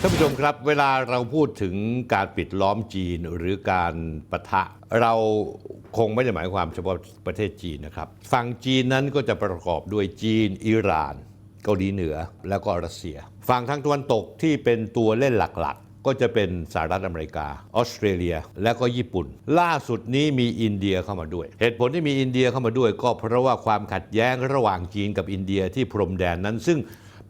ท่านผู้ชมครับ เวลาเราพูดถึงการปิดล้อมจีนหรือการประทะ เราคงไม่ได้หมายความเฉพาะประเทศจีนนะครับฝั่งจีนนั้นก็จะประกอบด้วยจีนอิหร่าน เกาหลีเหนือแล้วก็รัสเซีย ฝั่งทางตะวันตกที่เป็นตัวเล่นหลักๆ ก็จะเป็นสหรัฐอเมริกา ออสเตรเลีย และก็ญี่ปุ่น ล่าสุดนี้มีอินเดียเข้ามาด้วย เหตุผลที่มีอินเดียเข้ามาด้วย ก็เพราะว่าความขัดแย้งระหว่างจีนกับอินเดียที่พรมแดนนั้นซึ่ง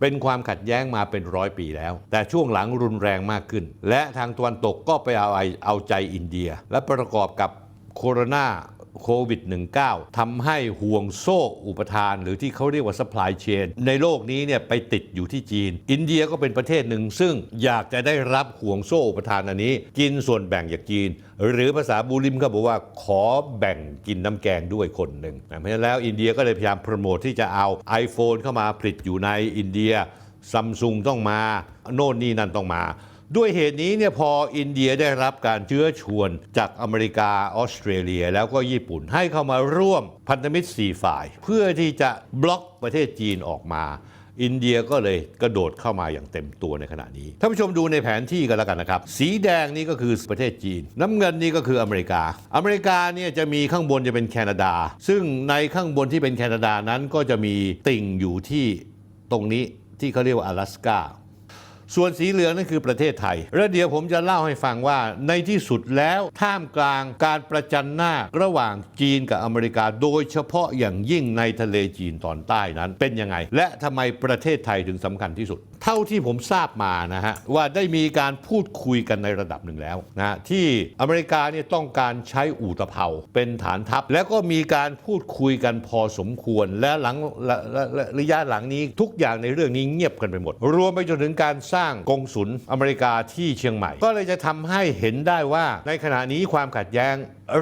เป็นความขัดแย้งมาเป็นร้อยปีแล้ว แต่ช่วงหลังรุนแรงมากขึ้น และทางตะวันตกก็ไปเอาไอเอาใจอินเดีย และประกอบกับโคโรนา โควิด -19 ทำให้ห่วงโซ่อุปทาน หรือที่เขาเรียกว่า supply chain ในโลกนี้เนี่ยไปติดอยู่ที่จีน อินเดียก็เป็นประเทศหนึ่ง ซึ่งอยากจะได้รับห่วงโซ่อุปทานอันนี้ กินส่วนแบ่งจากจีน หรือภาษาบูริมเขาบอกว่าขอแบ่งกินน้ำแกงด้วยคนหนึ่งเพราะฉะนั้นแล้วอินเดียก็เลยพยายามโปรโมทที่จะเอา iPhone เข้ามาผลิตอยู่ในอินเดียซัมซุงต้องมา โน่นนี่นั่นต้องมา ด้วยเหตุนี้เนี่ยพออินเดียได้รับการเชื้อชวนจากอเมริกาออสเตรเลีย แล้วก็ญี่ปุ่นให้เข้ามาร่วมพันธมิตร 4 ฝ่าย เพื่อที่จะบล็อกประเทศจีนออกมาอินเดียก็เลยกระโดดเข้ามาอย่างเต็มตัวในขณะนี้ ท่านผู้ชมดูในแผนที่กันแล้วกันนะครับ สีแดงนี่ก็คือประเทศจีน น้ำเงินนี่ก็คืออเมริกา อเมริกาเนี่ยจะมีข้างบนจะเป็นแคนาดา ซึ่งในข้างบนที่เป็นแคนาดานั้นก็จะมีติ่งอยู่ที่ตรงนี้ที่เขาเรียกว่าอลาสกา ส่วนสีเหลืองนั่นคือประเทศไทย แล้วเดี๋ยวผมจะเล่าให้ฟังว่าในที่สุดแล้วท่ามกลางการประจันหน้าระหว่างจีนกับอเมริกา โดยเฉพาะอย่างยิ่งในทะเลจีนตอนใต้นั้นเป็นยังไง และทำไมประเทศไทยถึงสำคัญที่สุด เท่าที่ผมทราบมานะฮะว่าได้มีการพูดคุยกันในระดับหนึ่งแล้วนะที่อเมริกาเนี่ยต้องการใช้อู่ตะเภาเป็นฐานทัพ แล้วก็มีการพูดคุยกันพอสมควร และหลังและและระยะหลังนี้ทุกอย่างในเรื่องนี้เงียบกันไปหมด รวมไปจนถึงการสร้างกองสุลอเมริกาที่เชียงใหม่ ก็เลยจะทำให้เห็นได้ว่าในขณะนี้ความขัดแย้ง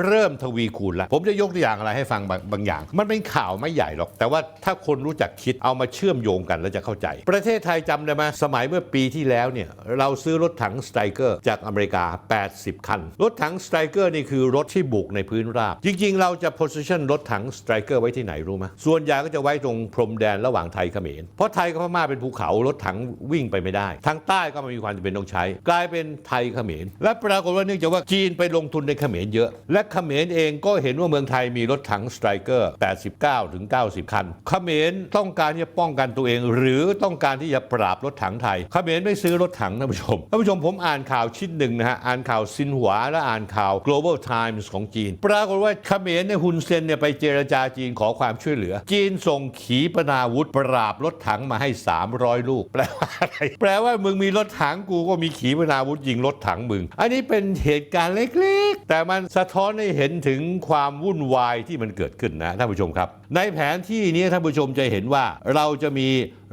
เริ่มทวีคูณแล้วผมจะยกตัวอย่างอะไรให้ฟังบางบางอย่าง มันเป็นข่าวไม่ใหญ่หรอก แต่ว่าถ้าคนรู้จักคิดเอามาเชื่อมโยงกันแล้วจะเข้าใจ ประเทศไทยจำได้ไหมสมัยเมื่อปีที่แล้วเนี่ยเราซื้อรถถังสไตรเกอร์จากอเมริกา 80 คัน รถถังสไตรเกอร์นี่คือรถที่บุกในพื้นราบ จริงๆ เราจะ position รถถังสไตรเกอร์ไว้ที่ไหนรู้ไหมส่วนใหญ่ก็จะไว้ตรงพรมแดนระหว่างไทยเขมรเพราะไทยกับพม่าเป็นภูเขารถถังวิ่งไปไม่ได้ ทางใต้ก็ไม่มีความจำเป็นต้องใช้ กลายเป็นไทยเขมรและปรากฏว่าเนื่องจากว่าจีนไปลงทุนในเขมรเยอะและเขมรเองก็เห็นว่าเมืองไทยมีรถถังสไตรเกอร์ 89 ถึง 90 คัน เขมรต้องการที่จะป้องกันตัวเอง หรือต้องการที่จะปราบรถถังไทย เขมรไม่ซื้อรถถังท่านผู้ชม ท่านผู้ชมผมอ่านข่าวชิ้นหนึ่งนะฮะ อ่านข่าวซินหัวและอ่านข่าว global times ของจีน ปรากฏว่าเขมรในยฮุนเซนเนี่ยไปเจรจาจีนขอความช่วยเหลือ จีนส่งขีปนาวุธปราบรถถังมาให้ 300 ลูก แปลว่าอะไร แปลว่ามึงมีรถถังกูก็มีขีปนาวุธยิงรถถังมึง อันนี้เป็นเหตุการณ์เล็กๆ แต่มันสะท้อนให้เห็นถึงความวุ่นวายที่มันเกิดขึ้นนะท่านผู้ชมครับ ในแผนที่นี้ท่านผู้ชมจะเห็นว่าเราจะมี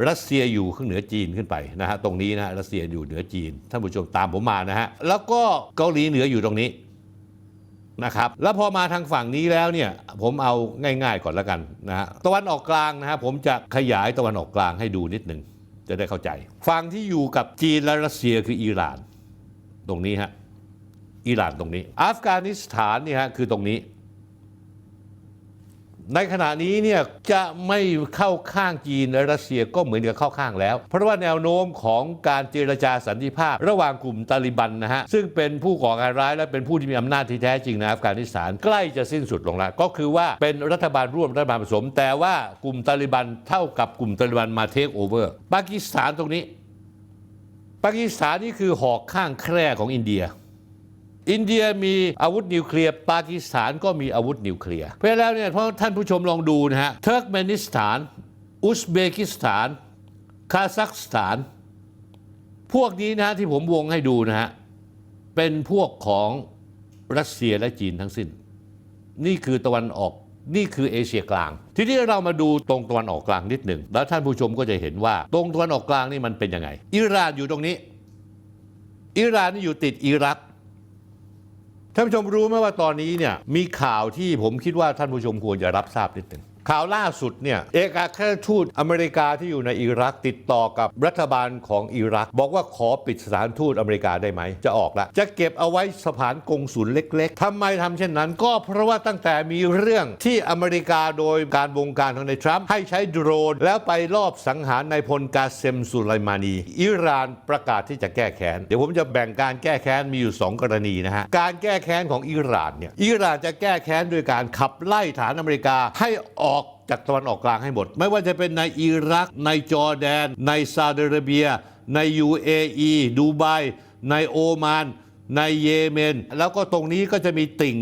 รัสเซียอยู่ข้างเหนือจีนขึ้นไปนะฮะตรงนี้นะรัสเซียอยู่เหนือจีนท่านผู้ชมตามผมมานะฮะแล้วก็เกาหลีเหนืออยู่ตรงนี้นะครับแล้วพอมาทางฝั่งนี้แล้วเนี่ยผมเอาง่าย ๆก่อนแล้วกันนะฮะตะวันออกกลางนะฮะผมจะขยายตะวันออกกลางให้ดูนิดหนึ่งจะได้เข้าใจ ฝั่งที่อยู่กับจีนและรัสเซียคืออิหร่าน ตรงนี้ฮะ อิหร่านตรงนี้ อัฟกานิสถานเนี่ยฮะคือตรงนี้ ในขณะนี้เนี่ยจะไม่เข้าข้างจีนและรัสเซียก็เหมือนกับเข้าข้างแล้ว เพราะว่าแนวโน้มของการเจรจาสันติภาพ ระหว่างกลุ่มตาลิบันนะฮะซึ่งเป็นผู้ก่อการร้ายและเป็นผู้ที่มีอำนาจที่แท้จริงในอัฟกานิสถานใกล้จะสิ้นสุดลงแล้วก็คือว่าเป็นรัฐบาลร่วมรัฐบาลผสม แต่ว่ากลุ่มตาลิบันเท่ากับกลุ่มตาลิบันมาเทคโอเวอร์ปากีสถานตรงนี้ปากีสถานนี่คือหอกข้างแคร่ของอินเดีย อินเดียมีอาวุธนิวเคลียร์ปากีสถานก็มีอาวุธนิวเคลียร์เพราะแล้วเนี่ยเพราะท่านผู้ชมลองดูนะฮะเทิร์กเมนิสถาน อุซเบกิสถาน คาซัคสถาน พวกนี้นะฮะที่ผมวงให้ดูนะฮะเป็นพวกของรัสเซียและจีนทั้งสิ้น นี่คือตะวันออกนี่คือเอเชียกลาง ทีนี้เรามาดูตรงตะวันออกกลางนิดหนึ่ง แล้วท่านผู้ชมก็จะเห็นว่า ตรงตะวันออกกลางนี่มันเป็นยังไง อิหร่านอยู่ตรงนี้ อิหร่านนี่อยู่ติดอิรัก ท่านผู้ชมรู้ไหมว่าตอนนี้เนี่ยมีข่าวที่ผมคิดว่าท่านผู้ชมควรจะรับทราบนิดหนึ่ง ข่าวล่าสุดเนี่ยเอกอัครราชทูตอเมริกาที่อยู่ในอิรักติดต่อกับรัฐบาลของอิรัก บอกว่าขอปิดสถานทูตอเมริกาได้ไหม จะออกละจะเก็บเอาไว้สถานกงสุลเล็กๆทำไมทำเช่นนั้น ก็เพราะว่าตั้งแต่มีเรื่องที่อเมริกาโดยการบงการของนายทรัมป์ให้ใช้โดรน แล้วไปลอบสังหารนายพลกาเซมสุไลมานี อิหร่านประกาศที่จะแก้แค้น เดี๋ยวผมจะแบ่งการแก้แค้นมีอยู่ 2 กรณีนะฮะการแก้แค้นของอิหร่านเนี่ยอิหร่านจะแก้แค้นโดยการขับไล่ฐานอเมริกาให้ออก จากตะวันออกกลางให้หมด ไม่ว่าจะเป็นในอิรัก ในจอร์แดน ในซาอุดิอาระเบีย ใน UAE ดูไบในโอมาน ในเยเมน แล้วก็ตรงนี้ก็จะมีติ่ง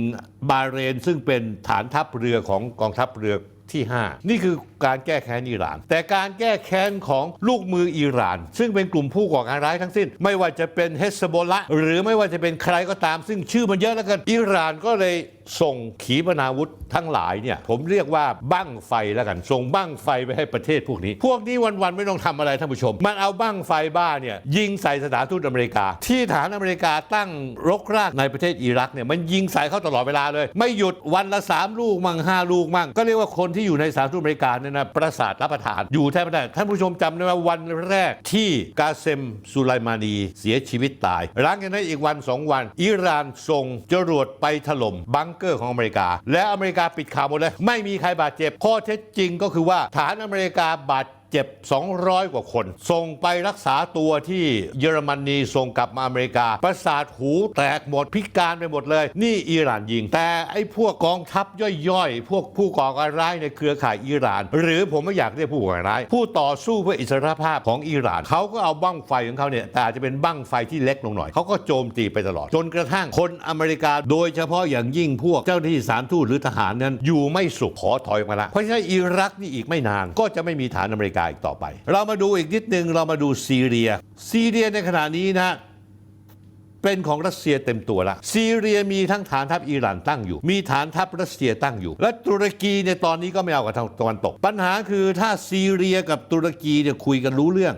บาเรน ซึ่งเป็นฐานทัพเรือของกองทัพเรือที่ 5 นี่คือ การแก้แค้นอิหร่าน แต่การแก้แค้นของลูกมืออิหร่าน ซึ่งเป็นกลุ่มผู้ก่อการร้ายทั้งสิ้น ไม่ว่าจะเป็นเฮสโบละหรือไม่ว่าจะเป็นใครก็ตาม ซึ่งชื่อมันเยอะแล้วกันอิหร่านก็เลยส่งขีปนาวุธทั้งหลายเนี่ยผมเรียกว่าบั้งไฟแล้วกัน ส่งบั้งไฟไปให้ประเทศพวกนี้ พวกนี้วันๆไม่ต้องทำอะไรท่านผู้ชม มันเอาบั้งไฟบ้าเนี่ยยิงใส่สถานทูตอเมริกา ที่ฐานอเมริกาตั้งรกรากในประเทศอิรักเนี่ยมันยิงใส่เขาตลอดเวลาเลย ไม่หยุดวันละสามลูกมั่งห้าลูกมั่งก็เรียกว่าคนที่อยู่ในสถานทูตอเมริกาเนี่ยนะประสาทรับประทาน อยู่แทบไม่ได้ท่านผู้ชมจำได้ว่าวันแรกที่กาเซมสุไลมานีเสียชีวิตตาย หลังจากนั้นอีกวันสองวัน อิหร่านส่งจรวดไปถล่มบังเกอร์ของอเมริกา และอเมริกาปิดข่าวหมดเลย ไม่มีใครบาดเจ็บ ข้อเท็จจริงก็คือว่าฐานอเมริกาบาด เจ็บ 200 กว่าคน ส่งไปรักษาตัวที่เยอรมนีส่งกลับมาอเมริกา ประสาทหูแตกหมดพิการไปหมดเลย นี่อิหร่านยิง แต่ไอ้พวกกองทัพย่อยๆ พวกผู้ก่อการร้ายในเครือข่ายอิหร่าน หรือผมไม่อยากเรียกผู้ก่อการร้าย ผู้ต่อสู้เพื่ออิสรภาพของอิหร่าน เขาก็เอาบั้งไฟของเขาเนี่ยแต่อาจจะเป็นบั้งไฟที่เล็กลงหน่อยเขาก็โจมตีไปตลอด จนกระทั่งคนอเมริกา โดยเฉพาะอย่างยิ่งพวกเจ้าหน้าที่สารทูตหรือทหารนั้นอยู่ไม่สุขขอถอยมาละเพราะฉะนั้นอิรักนี่อีกไม่นานก็จะไม่มีฐานอเมริกาอีกต่อไป เรามาดูอีกนิดนึงเรามาดูซีเรีย ซีเรียในขณะนี้นะเป็นของรัสเซียเต็มตัวละซีเรียมีทั้งฐานทัพอิหร่านตั้งอยู่ มีฐานทัพรัสเซียตั้งอยู่ และตุรกีในตอนนี้ก็ไม่เอากับทางตะวันตก ปัญหาคือถ้าซีเรียกับตุรกีเนี่ยคุยกันรู้เรื่อง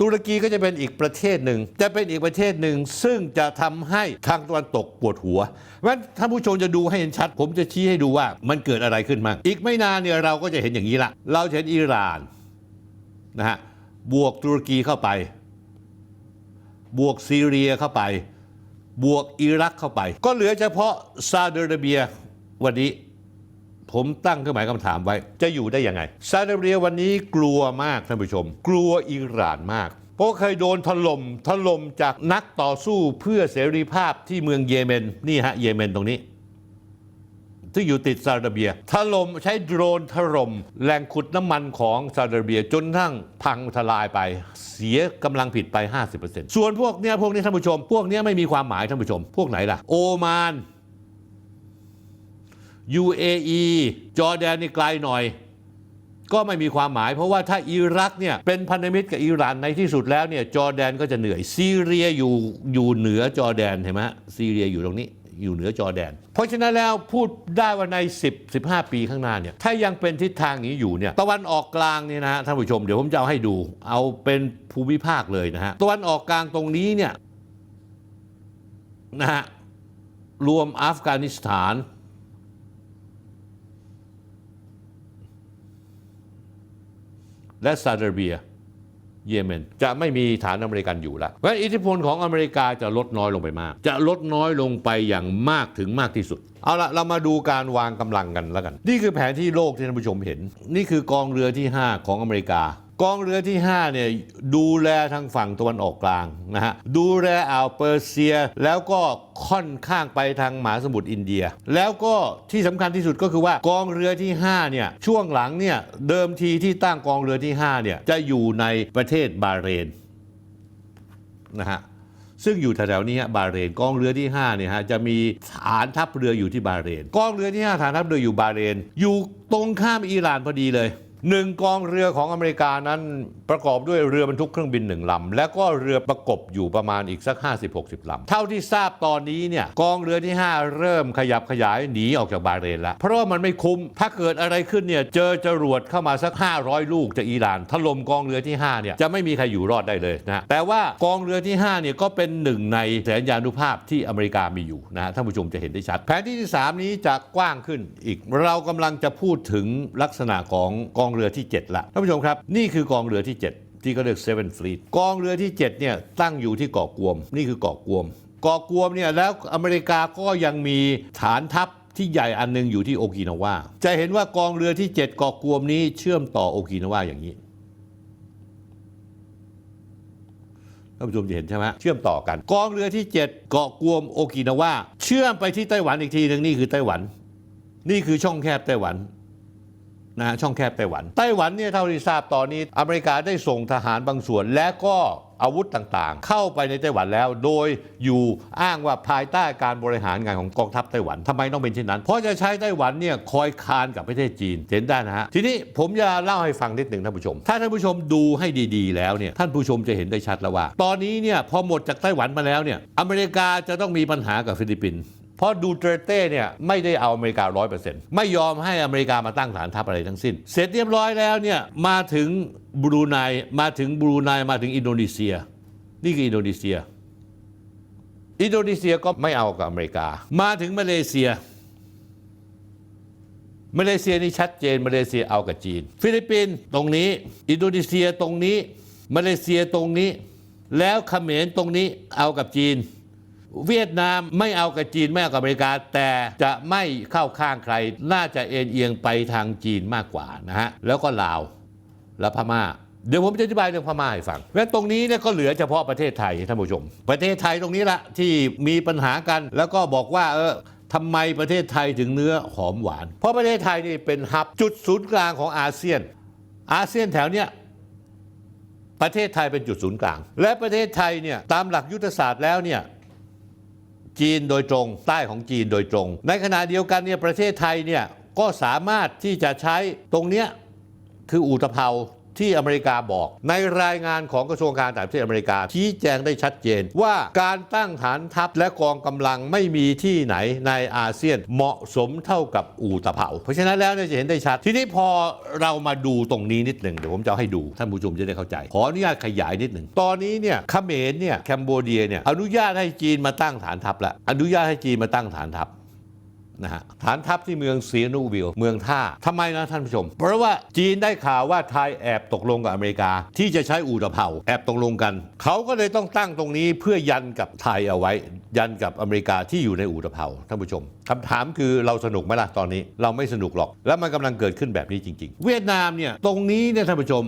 ตุรกีก็จะเป็นอีกประเทศหนึ่ง จะเป็นอีกประเทศหนึ่ง ซึ่งจะทำให้ทางตะวันตกปวดหัวเพราะฉะนั้นท่านผู้ชมจะดูให้เห็นชัด ผมจะชี้ให้ดูว่ามันเกิดอะไรขึ้นมา อีกไม่นานเนี่ยเราก็จะเห็นอย่างนี้ละ เราจะเห็นอิหร่านนะฮะ บวกตุรกีเข้าไป บวกซีเรียเข้าไป บวกอิรักเข้าไป ก็เหลือเฉพาะซาอุดิอาระเบียวันนี้ ผมตั้งเครื่องหมายคำถามไว้ จะอยู่ได้ยังไงซาอุดิอาระเบียวันนี้กลัวมากท่านผู้ชม กลัวอิหร่านมาก เพราะเคยโดนถล่มถล่มจากนักต่อสู้เพื่อเสรีภาพที่เมืองเยเมนนี่ฮะเยเมนตรงนี้ที่อยู่ติดซาอุดิอาระเบียถล่มใช้โดรนถล่มแหล่งขุดน้ำมันของซาอุดิอาระเบียจนทั้งพังทลายไป เสียกำลังผิดไป 50%ส่วนพวกเนี้ยพวกนี้ท่านผู้ชม พวกเนี้ยไม่มีความหมายท่านผู้ชม พวกไหนล่ะ โอมาน UAE จอร์แดนนี่ไกลหน่อย ก็ไม่มีความหมาย เพราะว่าถ้าอิรักเนี่ยเป็นพันธมิตรกับอิหร่านในที่สุดแล้วเนี่ยจอร์แดนก็จะเหนื่อยซีเรียอยู่อยู่เหนือจอร์แดนเห็นไหมซีเรียอยู่ตรงนี้อยู่เหนือจอร์แดน เพราะฉะนั้นแล้วพูดได้ว่าใน 10 15 ปีข้างหน้าเนี่ยถ้ายังเป็นทิศทางนี้อยู่เนี่ยตะวันออกกลางเนี่ยนะฮะท่านผู้ชมเดี๋ยวผมจะเอาให้ดู เอาเป็นภูมิภาคเลยนะฮะตะวันออกกลางตรงนี้เนี่ยนะฮะรวมอัฟกานิสถาน และซาอุดิอาระเบีย เยเมน จะไม่มีฐานอเมริกันอยู่แล้วเพราะฉะนั้นอิทธิพลของอเมริกาจะลดน้อยลงไปมาก จะลดน้อยลงไปอย่างมากถึงมากที่สุด เอาละเรามาดูการวางกำลังกันแล้วกัน นี่คือแผนที่โลกที่ท่านผู้ชมเห็น นี่คือกองเรือที่ 5 ของอเมริกา กองเรือที่5เนี่ยดูแลทางฝั่งตะวันออกกลางนะฮะดูแลอ่าวเปอร์เซีย แล้วก็ค่อนข้างไปทางมหาสมุทรอินเดีย แล้วก็ที่สำคัญที่สุดก็คือว่ากองเรือที่5เนี่ยช่วงหลังเนี่ยเดิมทีที่ตั้งกองเรือที่5เนี่ยจะอยู่ในประเทศบาเรนนะฮะซึ่งอยู่แถวๆนี้ฮะบาเรนกองเรือที่5เนี่ยฮะจะมีฐานทัพเรืออยู่ที่บาเรน กองเรือที่5ฐานทัพเรืออยู่บาเรน อยู่ตรงข้ามอิหร่านพอดีเลย หนึ่งกองเรือของอเมริกานั้นประกอบด้วยเรือบรรทุกเครื่องบินหนึ่งลำ และก็เรือประกบอยู่ประมาณอีกสัก 50-60 ลำ เท่าที่ทราบตอนนี้เนี่ยกองเรือที่ 5 เริ่มขยับขยายหนีออกจากบาเรนแล้ว เพราะว่ามันไม่คุ้ม ถ้าเกิดอะไรขึ้นเนี่ยเจอจรวดเข้ามาสัก 500 ลูกจากอิหร่านถล่มกองเรือที่5เนี่ยจะไม่มีใครอยู่รอดได้เลยนะแต่ว่ากองเรือที่5เนี่ยก็เป็นหนึ่งในแสนยานุภาพที่อเมริกามีอยู่นะท่านผู้ชมจะเห็นได้ชัด แผนที่ที่ 3 นี้จะกว้างขึ้นอีก เรากำลังจะพูดถึงลักษณะของกองเรือที่ 7 ละท่านผู้ชมครับ นี่คือกองเรือที่ 7 ที่เขาเรียก Seven Fleet กองเรือที่ 7 เนี่ยตั้งอยู่ที่เกาะกวม นี่คือเกาะกวมเกาะกวมเนี่ยแล้วอเมริกาก็ยังมีฐานทัพที่ใหญ่อันหนึงอยู่ที่โอกินาวาจะเห็นว่ากองเรือที่ 7 เกาะกวมนี้เชื่อมต่อโอกินาวาอย่างนี้ท่านผู้ชมจะเห็นใช่ไหมเชื่อมต่อกัน กองเรือที่ 7 เกาะกวมโอกินาวาเชื่อมไปที่ไต้หวันอีกทีหนึ่งนี่คือไต้หวัน นี่คือช่องแคบไต้หวัน นะฮะช่องแคบไต้หวัน ไต้หวันเนี่ยเท่าที่ทราบตอนนี้ อเมริกาได้ส่งทหารบางส่วนและก็อาวุธต่างๆ เข้าไปในไต้หวันแล้ว โดยอยู่อ้างว่าภายใต้การบริหารงานของกองทัพไต้หวันทำไมต้องเป็นเช่นนั้น เพราะจะใช้ไต้หวันเนี่ยคอยคานกับประเทศจีนเห็นได้นะฮะทีนี้ผมจะเล่าให้ฟังนิดหนึ่งท่านผู้ชม ถ้าท่านผู้ชมดูให้ดีๆ แล้วเนี่ยท่านผู้ชมจะเห็นได้ชัดแล้วว่า ตอนนี้เนี่ยพอหมดจากไต้หวันมาแล้วเนี่ยอเมริกาจะต้องมีปัญหากับฟิลิปปินส์ เพราะดูเตอร์เต้เนี่ยไม่ได้เอาอเมริการ้อยเปอร์เซ็นต์ไม่ยอมให้อเมริกามาตั้งฐานทัพอะไรทั้งสิ้น เสร็จเรียบร้อยแล้วเนี่ยมาถึงบรูไนมาถึงบรูไนมาถึงอินโดนีเซีย นี่คืออินโดนีเซีย อินโดนีเซียก็ไม่เอากับอเมริกา มาถึงมาเลเซีย มาเลเซียนี่ชัดเจนมาเลเซียเอากับจีน ฟิลิปปินส์ตรงนี้ อินโดนีเซียตรงนี้ มาเลเซียตรงนี้ แล้วเขมรตรงนี้เอากับจีน เวียดนามไม่เอากับจีนไม่เอากับอเมริกา แต่จะไม่เข้าข้างใคร น่าจะเอ็นเอียงไปทางจีนมากกว่านะฮะแล้วก็ลาวและพม่าเดี๋ยวผมจะอธิบายเรื่องพม่าให้ฟังและตรงนี้เนี่ยก็เหลือเฉพาะประเทศไทยท่านผู้ชม ประเทศไทยตรงนี้ละที่มีปัญหากัน แล้วก็บอกว่าเออทำไมประเทศไทยถึงเนื้อหอมหวาน เพราะประเทศไทยนี่เป็นฮับจุดศูนย์กลางของอาเซียน อาเซียนแถวเนี้ยประเทศไทยเป็นจุดศูนย์กลาง และประเทศไทยเนี่ยตามหลักยุทธศาสตร์แล้วเนี่ย จีนโดยตรง ใต้ของจีนโดยตรง ในขณะเดียวกันเนี่ยประเทศไทยเนี่ยก็สามารถที่จะใช้ตรงเนี้ยคืออูตะเภา ที่อเมริกาบอก ในรายงานของกระทรวงการต่างประเทศอเมริกาชี้แจงได้ชัดเจน ว่าการตั้งฐานทัพและกองกำลังไม่มีที่ไหนในอาเซียนเหมาะสมเท่ากับอูตะเภาเพราะฉะนั้นแล้วเนี่ยจะเห็นได้ชัด ทีนี้พอเรามาดูตรงนี้นิดหนึ่งเดี๋ยวผมจะให้ดูท่านผู้ชมจะได้เข้าใจ ขออนุญาตขยายนิดหนึ่งตอนนี้เนี่ยเขมรเนี่ยแคมโบเดียเนี่ยอนุญาตให้จีนมาตั้งฐานทัพแล้วอนุญาตให้จีนมาตั้งฐานทัพ นะฮะฐานทัพที่เมืองซีนูวิลเมืองท่าทำไมนะท่านผู้ชม เพราะว่าจีนได้ข่าวว่าไทยแอบตกลงกับอเมริกา ที่จะใช้อู่ตะเภาแอบตกลงกัน เขาก็เลยต้องตั้งตรงนี้เพื่อยันกับไทยเอาไว้ ยันกับอเมริกาที่อยู่ในอู่ตะเภาท่านผู้ชมคำถามคือเราสนุกไหมล่ะตอนนี้ เราไม่สนุกหรอก แล้วมันกำลังเกิดขึ้นแบบนี้จริง ๆ เวียดนามเนี่ยตรงนี้เนี่ยท่านผู้ชม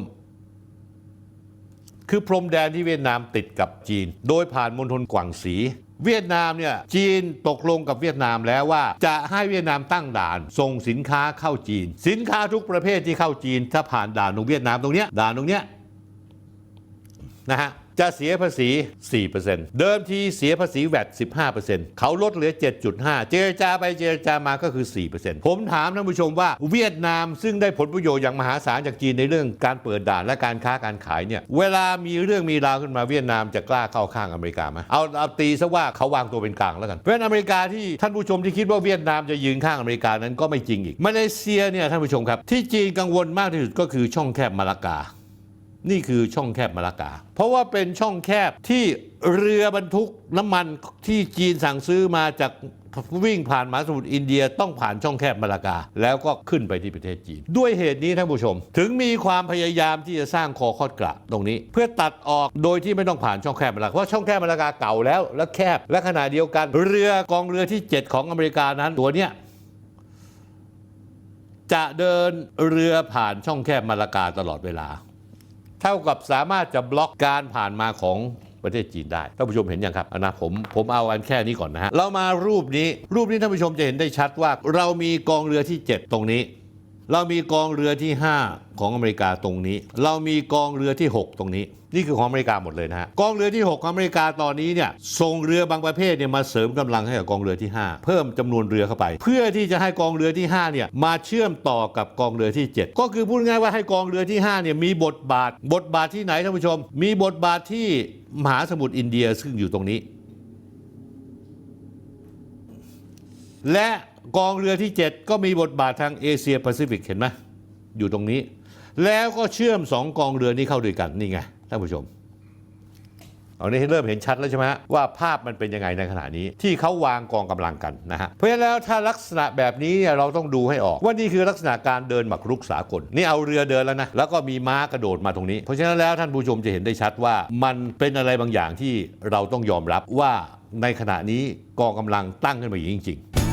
คือพรมแดนที่เวียดนามติดกับจีน โดยผ่านมณฑลกวางสี เวียดนามเนี่ยจีนตกลงกับเวียดนามแล้วว่า จะให้เวียดนามตั้งด่าน ส่งสินค้าเข้าจีน สินค้าทุกประเภทที่เข้าจีน ถ้าผ่านด่านตรงเวียดนามตรงเนี้ยด่านตรงเนี้ยนะฮะ จะเสียภาษี 4%เดิมทีเสียภาษีแวด15%เขาลดเหลือ 7.5 เจรจาไปเจรจามาก็คือ 4%ผมถามท่านผู้ชมว่าเวียดนามซึ่งได้ผลประโยชน์อย่างมหาศาลจากจีนในเรื่องการเปิดด่านและการค้าการขายเนี่ยเวลามีเรื่องมีราวขึ้นมาเวียดนามจะกล้าเข้าข้างอเมริกาไหมเอาเอาตีซะว่าเขาวางตัวเป็นกลางแล้วกันเพราะอเมริกาที่ท่านผู้ชมที่คิดว่าเวียดนามจะยืนข้างอเมริกานั้นก็ไม่จริงอีกมาเลเซียเนี่ยท่านผู้ชมครับที่จีนกังวลมากที่สุดก็คือช่องแคบมาลากา นี่คือช่องแคบมาลากา เพราะว่าเป็นช่องแคบที่เรือบรรทุกน้ำมันที่จีนสั่งซื้อมาจากวิ่งผ่านมหาสมุทรอินเดียต้องผ่านช่องแคบมาลากา แล้วก็ขึ้นไปที่ประเทศจีน ด้วยเหตุนี้ท่านผู้ชม ถึงมีความพยายามที่จะสร้างคอคอดกระตรงนี้ เพื่อตัดออกโดยที่ไม่ต้องผ่านช่องแคบมาลากาเพราะช่องแคบมาลากาเก่าแล้ว และแคบและขณะเดียวกัน เรือกองเรือที่ 7 ของอเมริกานั้นตัวเนี้ยจะเดินเรือผ่านช่องแคบมาลากาตลอดเวลา เท่ากับสามารถจะบล็อกการผ่านมาของประเทศจีนได้ท่านผู้ชมเห็นยังครับอานะผมผมเอาอันแค่นี้ก่อนนะฮะเรามารูปนี้รูปนี้ท่านผู้ชมจะเห็นได้ชัดว่า เรามีกองเรือที่ 7 ตรงนี้ เรามีกองเรือที่ 5 ของอเมริกาตรงนี้ เรามีกองเรือที่ 6 ตรงนี้ นี่คือของอเมริกาหมดเลยนะฮะกองเรือที่ 6 ของอเมริกาตอนนี้เนี่ยส่งเรือบางประเภทเนี่ยมาเสริมกำลังให้กับกองเรือที่ 5 เพิ่มจำนวนเรือเข้าไป เพื่อที่จะให้กองเรือที่5เนี่ยมาเชื่อมต่อกับกองเรือที่ 7 ก็คือพูดง่ายๆว่าให้กองเรือที่5เนี่ยมีบทบาท บทบาทที่ไหนท่านผู้ชม มีบทบาทที่มหาสมุทรอินเดียซึ่งอยู่ตรงนี้ และ กองเรือที่ 7 ก็มีบทบาททางเอเชียแปซิฟิกเห็นไหมอยู่ตรงนี้ แล้วก็เชื่อมสองกองเรือนี้เข้าด้วยกันนี่ไงท่านผู้ชมเอานี้เริ่มเห็นชัดแล้วใช่ไหมฮะว่าภาพมันเป็นยังไงในขณะนี้ ที่เขาวางกองกำลังกันนะฮะเพราะฉะนั้นแล้วถ้าลักษณะแบบนี้เนี่ยเราต้องดูให้ออก ว่านี่คือลักษณะการเดินหมากรุกสากลนี่เอาเรือเดินแล้วนะแล้วก็มีม้ากระโดดมาตรงนี้ เพราะฉะนั้นแล้วท่านผู้ชมจะเห็นได้ชัดว่า มันเป็นอะไรบางอย่างที่เราต้องยอมรับว่าในขณะนี้กองกำลังตั้งขึ้นมาอย่างจริง ๆ